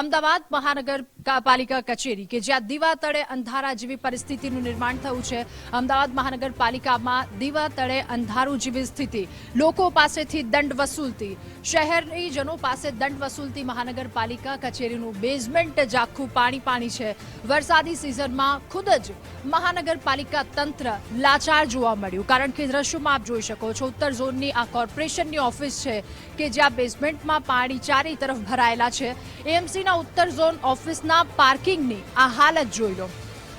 અમદાવાદ મહાનગરપાલિકા કચેરી કે જ્યાં દીવા તળે અંધારા જેવી પરિસ્થિતિનું નિર્માણ થયું છે. અમદાવાદ મહાનગરપાલિકામાં દીવા તળે અંધારું જેવી સ્થિતિ. લોકો પાસેથી દંડ વસૂલતી. શહેરની જનો પાસે દંડ વસૂલતી મહાનગરપાલિકા કચેરીનું બેઝમેન્ટ જ આખું પાણી પાણી છે. વરસાદી સિઝનમાં ખુદ જ મહાનગરપાલિકા તંત્ર લાચાર જોવા મળ્યું. કારણ કે દ્રશ્યોમાં આપ જોઈ શકો છો, ઉત્તર ઝોનની આ કોર્પોરેશનની ઓફિસ છે કે જ્યાં બેઝમેન્ટમાં પાણી ચારે તરફ ભરાયેલા છે. એએમસીના ઉત્તર ઝોન ઓફિસના પાર્કિંગની આ હાલત જોઈ લો.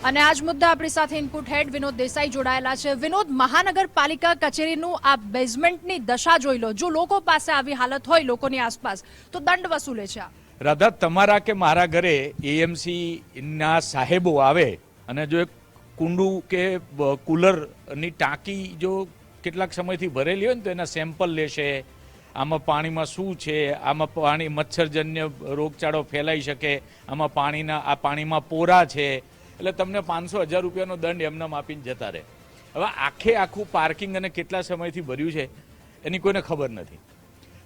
અને આજ મુદ્દા આપણી સાથે ઇનપુટ હેડ વિનોદ દેસાઈ જોડાયેલા છે. વિનોદ, મહાનગરપાલિકા કચેરીનું આ બેઝમેન્ટની દશા જોઈ લો. જો લોકો પાસે આવી હાલત હોય લોકોની આસપાસ, તો દંડ વસૂલે છે આ. રાધા, તમારા કે મારા ઘરે એએમસીના સાહેબો આવે અને જો એક કુંડું કે કુલરની ટાંકી જો કેટલાક સમયથી ભરેલી હોય ને તો એના સેમ્પલ લેશે આમાં પાણીમાં શું છે? આમાં પાણી મચ્છરજન્ય રોગચાળો ફેલાઈ શકે. આમાં પાણીના, આ પાણીમાં પોરા છે. એટલે તમને પાંચસો હજાર રૂપિયાનો દંડ એમને આપીને જતા રહે. હવે આખે આખું પાર્કિંગ અને કેટલા સમયથી ભર્યું છે, એની કોઈને ખબર નથી.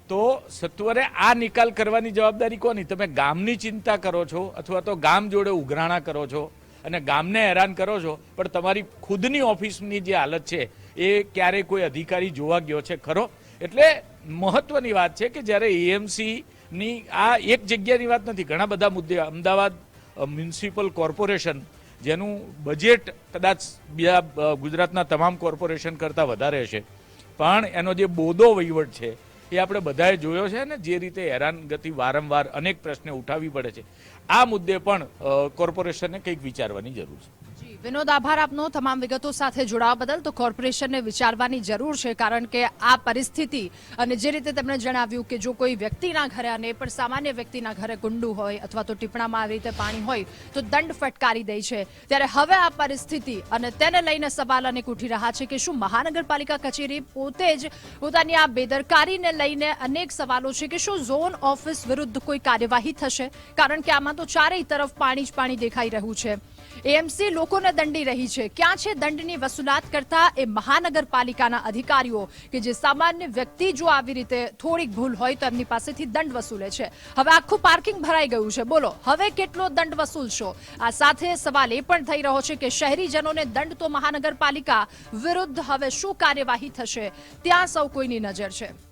તો સત્વરે આ નિકાલ કરવાની જવાબદારી કોની? તમે ગામની ચિંતા કરો છો અથવા તો ગામ જોડે ઉઘરાણા કરો છો અને ગામને હેરાન કરો છો, પણ તમારી ખુદની ઓફિસની જે હાલત છે, એ ક્યારે કોઈ અધિકારી જોવા ગયો છે ખરો? એટલે મહત્વની વાત છે કે જ્યારે એએમસી ની આ એક જગ્યાની વાત નથી, ઘણા બધા મુદ્દે, અમદાવાદ મ્યુનિસિપલ કોર્પોરેશન, જેનું બજેટ કદાચ બીજા ગુજરાતના તમામ કોર્પોરેશન કરતાં વધારે છે. પણ એનો જે બોદો વહીવટ છે, એ આપણે બધાએ જોયો છે ને જે રીતે હેરાનગતિ વારંવાર અનેક પ્રશ્ને ઉઠાવવી પડે છે. આ મુદ્દે પણ કોર્પોરેશનને કંઈક વિચારવાની જરૂર છે. વિનોદ, આભાર આપનો. તમામ વિગતો સાથે જોડાવા બદલ તો કોર્પોરેશનને વિચારવાની જરૂર છે, કારણ કે આ પરિસ્થિતિ અને જે રીતે તેમણે જણાવ્યું કે જો કોઈ વ્યક્તિના ઘરે, અને પણ સામાન્ય વ્યક્તિના ઘરે ગુંડું હોય અથવા તો ટીપણામાં આવી રીતે પાણી હોય, તો દંડ ફટકારી દે છે. ત્યારે હવે આ પરિસ્થિતિ અને તેને લઈને સવાલ અનેક ઉઠી રહ્યા છે કે શું મહાનગરપાલિકા કચેરી પોતે જ પોતાની આ બેદરકારીને લઈને અનેક સવાલો છે કે શું ઝોન ઓફિસ વિરુદ્ધ કોઈ કાર્યવાહી થશે? કારણ કે આમાં તો ચારેય તરફ પાણી જ પાણી દેખાઈ રહ્યું છે. એએમસી લોકોને દંડી રહી છે. ક્યાં છે દંડની વસૂલાત કરતા એ મહાનગરપાલિકાના અધિકારીઓ કે જે સામાન્ય વ્યક્તિ જો આવી રીતે થોડીક ભૂલ હોય તો એમની પાસેથી દંડ વસૂલે છે. હવે આખું પાર્કિંગ ભરાઈ ગયું છે. બોલો, હવે કેટલો દંડ વસૂલશો? આ સાથે સવાલ એ પણ થઈ રહ્યો છે કે શહેરીજનોને દંડ તો મહાનગરપાલિકા વિરુદ્ધ હવે શું કાર્યવાહી થશે? ત્યાં સૌ કોઈની નજર છે.